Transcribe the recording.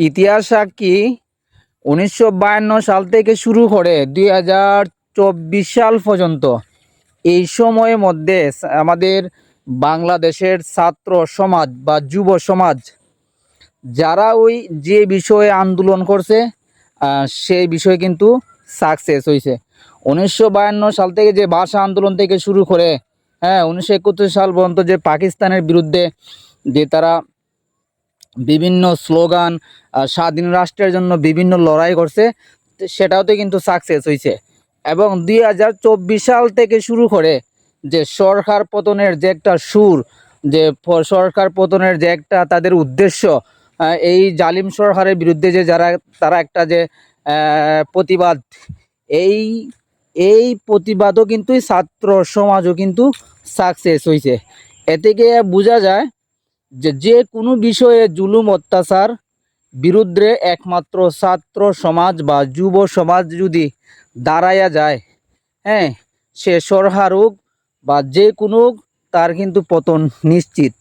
ইতিহাস সাক্ষী উনিশশো বায়ান্ন সাল থেকে শুরু করে দুই হাজার চব্বিশ সাল পর্যন্ত এই সময়ের মধ্যে আমাদের বাংলাদেশের ছাত্র সমাজ বা যুব সমাজ, যারা ওই যে বিষয়ে আন্দোলন করছে সেই বিষয়ে কিন্তু সাকসেস হয়েছে উনিশশো বায়ান্ন সাল থেকে যে ভাষা আন্দোলন থেকে শুরু করে হ্যাঁ উনিশশো একাত্তর সাল পর্যন্ত যে পাকিস্তানের বিরুদ্ধে যে তারা বিভিন্ন স্লোগান স্বাধীন রাষ্ট্রের জন্য বিভিন্ন লড়াই করছে সেটাওতে কিন্তু সাকসেস হয়েছে এবং দুই হাজার চব্বিশ সাল থেকে শুরু করে যে সরকার পতনের যে একটা সুর, যে সরকার পতনের যে একটা তাদের উদ্দেশ্য এই জালিম সরকারের বিরুদ্ধে যে যারা, তারা একটা যে প্রতিবাদ, এই এই প্রতিবাদও কিন্তু ছাত্র সমাজও কিন্তু সাকসেস হয়েছে এ থেকে বোঝা যায় যে যে কোনো বিষয়ে জুলুম, অত্যাচার বিরুদ্ধে একমাত্র ছাত্র সমাজ বা যুব সমাজ যদি দাঁড়াইয়া যায় হ্যাঁ সে সরহারুক বা যে কোনো তার কিন্তু পতন নিশ্চিত।